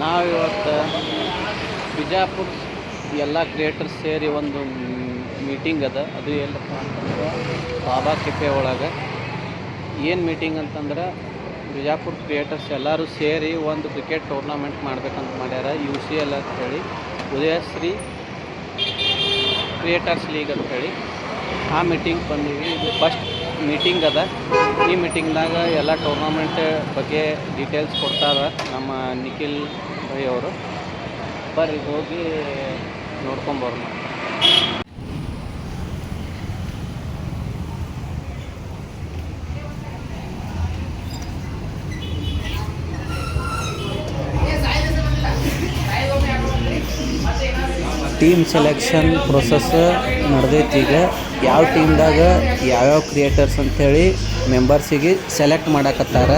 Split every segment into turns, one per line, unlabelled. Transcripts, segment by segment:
ನಾವಿವತ್ತು ಬಿಜಾಪುರ ಎಲ್ಲ ಕ್ರಿಯೇಟರ್ಸ್ ಸೇರಿ ಒಂದು ಮೀಟಿಂಗ್ ಅದ. ಅದು ಎಲ್ಲಪ್ಪ ಅಂತಂದ್ರೆ ಬಾಬಾ ಕೆಫೆ ಒಳಗೆ. ಏನು ಮೀಟಿಂಗ್ ಅಂತಂದ್ರೆ ಬಿಜಾಪುರ ಕ್ರಿಯೇಟರ್ಸ್ ಎಲ್ಲರೂ ಸೇರಿ ಒಂದು ಕ್ರಿಕೆಟ್ ಟೂರ್ನಮೆಂಟ್ ಮಾಡ್ಬೇಕಂತ ಮಾಡ್ಯಾರ. ಯು ಸಿ ಎಲ್ ಅಂತ ಹೇಳಿ, ಉದಯಶ್ರೀ ಕ್ರಿಯೇಟರ್ಸ್ ಲೀಗ್ ಅಂತ ಹೇಳಿ. ಆ ಮೀಟಿಂಗ್ ಬಂದೀವಿ. ಇದು ಫಸ್ಟ್ ಮೀಟಿಂಗ್ ಅದ. ಈ ಮೀಟಿಂಗ್ನಾಗ ಎಲ್ಲ ಟೂರ್ನಮೆಂಟ್ ಬಗ್ಗೆ ಡೀಟೇಲ್ಸ್ ಕೊಡ್ತಾರೆ ನಮ್ಮ ನಿಖಿಲ್ ಭೈ ಅವರು. ಬರ್ರಿ, ಹೋಗಿ ನೋಡ್ಕೊಂಬರೋಣ ಟೀಮ್ ಸೆಲೆಕ್ಷನ್ ಪ್ರೊಸೆಸ್ ನಡೆದೈತಿ ಈಗ. ಯಾವ ಟೀಮ್ದಾಗ ಯಾವ್ಯಾವ ಕ್ರಿಯೇಟರ್ಸ್ ಅಂಥೇಳಿ ಮೆಂಬರ್ಸಿಗೆ ಸೆಲೆಕ್ಟ್ ಮಾಡಕತ್ತಾರ.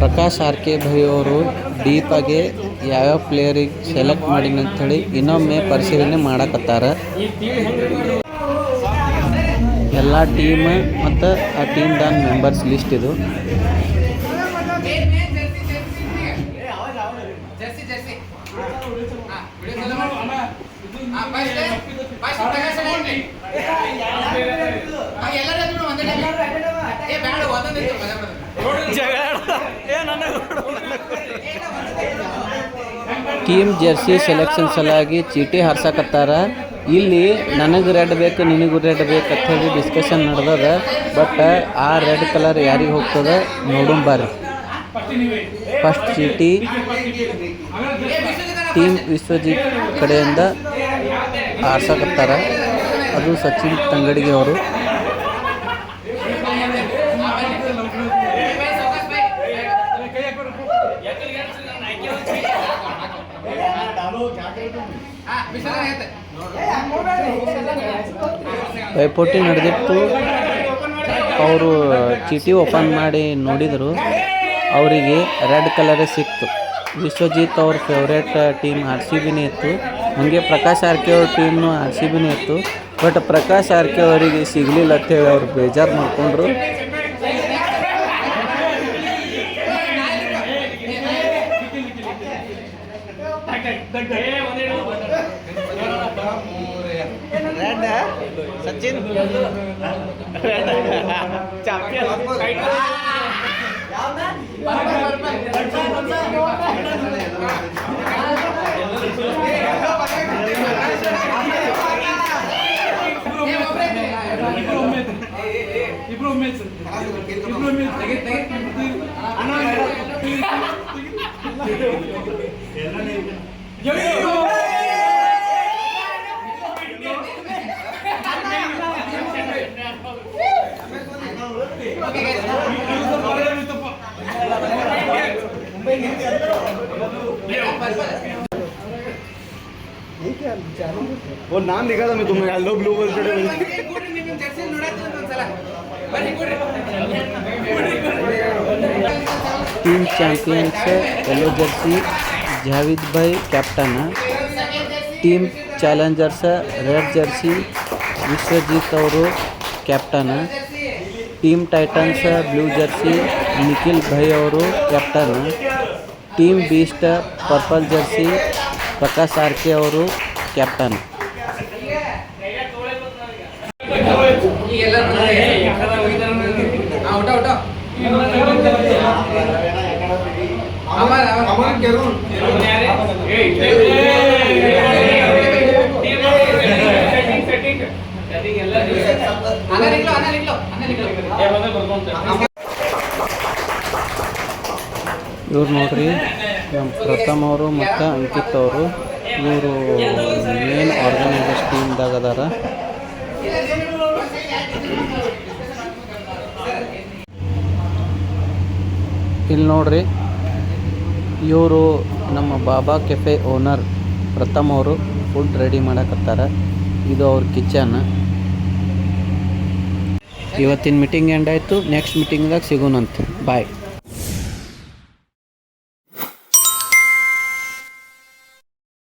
ಪ್ರಕಾಶ್ ಆರ್ ಕೆ ಭೈ ಅವರು ಡೀಪಾಗಿ ಯಾವ್ಯಾವ ಪ್ಲೇಯರಿಗೆ ಸೆಲೆಕ್ಟ್ ಮಾಡಿನ ಅಂಥೇಳಿ ಇನ್ನೊಮ್ಮೆ ಪರಿಶೀಲನೆ ಮಾಡಕತ್ತಾರ. ಎಲ್ಲ ಟೀಮ್ ಮತ್ತು ಆ ಟೀಮ್ದಾಗ ಮೆಂಬರ್ಸ್ ಲಿಸ್ಟ್ ಇದು
ಜರ್ಸಿ ಜರ್ಸಿ ಹಾ ವಿಡಿಯೋ ಚಾಲು ಮಾಡು ಹಾ ಫಸ್ಟ್ ಫಸ್ಟ್ ಪ್ರಕಾಶ್ ಅಣ್ಣ ಹಾ ಎಲ್ಲರೂ ಎದ್ದು ಬಿಡು ಒಂದೇ ಟೈಮ್ ಏ ಬ್ಯಾಡ ಒಂದೊಂದೇ ಇತ್ತು ಮಜಾ
ಟೀಮ್ ಜರ್ಸಿ ಸೆಲೆಕ್ಷನ್ ಸಲುವಾಗಿ ಚೀಟಿ ಹಾರ್ಸಕತ್ತಾರ. ಇಲ್ಲಿ ನನಗೆ ರೆಡ್ ಬೇಕು, ನಿನಗೂ ರೆಡ್ ಬೇಕು ಅಂತ ಹೇಳಿ ಡಿಸ್ಕಷನ್ ನಡೆದದ. ಬಟ್ ಆ ರೆಡ್ ಕಲರ್ ಯಾರಿಗೆ ಹೋಗ್ತದ ನೋಡೋಣ ಬರ್ರಿ ಫಸ್ಟ್ ಚೀಟಿ ಟೀಮ್ ವಿಶ್ವಜಿತ್ ಕಡೆಯಿಂದ ಆರ್ಸಕತ್ತಾರ ಅದು ಸಚಿನ್ ತಂಗಡಿಗೆ ಅವರು. ಪೈಪೋಟಿ ನಡೆದಿತ್ತು? ಅವರು ಚೀಟಿ ಓಪನ್ ಮಾಡಿ ನೋಡಿದರು. ಅವರಿಗೆ ರೆಡ್ ಕಲರೇ ಸಿಕ್ತು. ವಿಶ್ವಜಿತ್ ಅವ್ರ ಫೇವ್ರೇಟ್ ಟೀಮ್ ಆರ್ ಸಿ ಬಿನೇ ಇತ್ತು. ಹಾಗೆ ಪ್ರಕಾಶ್ ಆರ್ ಕೆ ಅವ್ರ ಟೀಮ್ನು ಆರ್ ಸಿ ಬಿನೇ ಇತ್ತು. ಬಟ್ ಪ್ರಕಾಶ್ ಆರ್ ಕೆ ಅವರಿಗೆ ಸಿಗಲಿಲ್ಲ ಅಂತೇಳಿ ಅವ್ರು ಬೇಜಾರು ಮಾಡಿಕೊಂಡ್ರು. ಸಚಿನ್
ಇಬ್ರು ಒಮ್ಮೆಲ್ಸ್ ಇಬ್ರು ಒಮ್ಮೆಲ್ಸ್
वो नाम लिखा था मैं तुम्हें hello blue world
team champions है येलो जर्सी। ಬನ್ನಿ ಕೂಡ್ರಿ
team champions yellow jersey Javid bhai captain team challengers red jersey Vishwajit ಅವರು captain team titans blue jersey Nikhil bhai ಅವರು captain team beast purple jersey Prakash R K ಅವರು captain
ನಿಕ್ಲು
ಇವ್ರು ನೋಡ್ರಿ ನಮ್ಮ ಪ್ರಥಮ್ ಅವರು ಮತ್ತು ಅಂಕಿತ್ ಅವರು ಇವರು ಮೇನ್ ಆರ್ಗನೈಸರ್ಸ್ ಟೀಮ್ದಾಗ ಅದಾರ ಇಲ್ಲಿ ನೋಡ್ರಿ ಇವರು ನಮ್ಮ ಬಾಬಾ ಕೆಫೆ ಓನರ್ ಪ್ರಥಮ್ ಅವರು ಫುಡ್ ರೆಡಿ ಮಾಡಕತ್ತಾರ. ಇದು ಅವ್ರ ಕಿಚನ್ ಇವತ್ತಿನ ಮೀಟಿಂಗ್ ಎಂಡ್ ಆಯಿತು. ನೆಕ್ಸ್ಟ್ ಮೀಟಿಂಗ್ದಾಗ ಸಿಗೋಣಂತೆ. ಬಾಯ್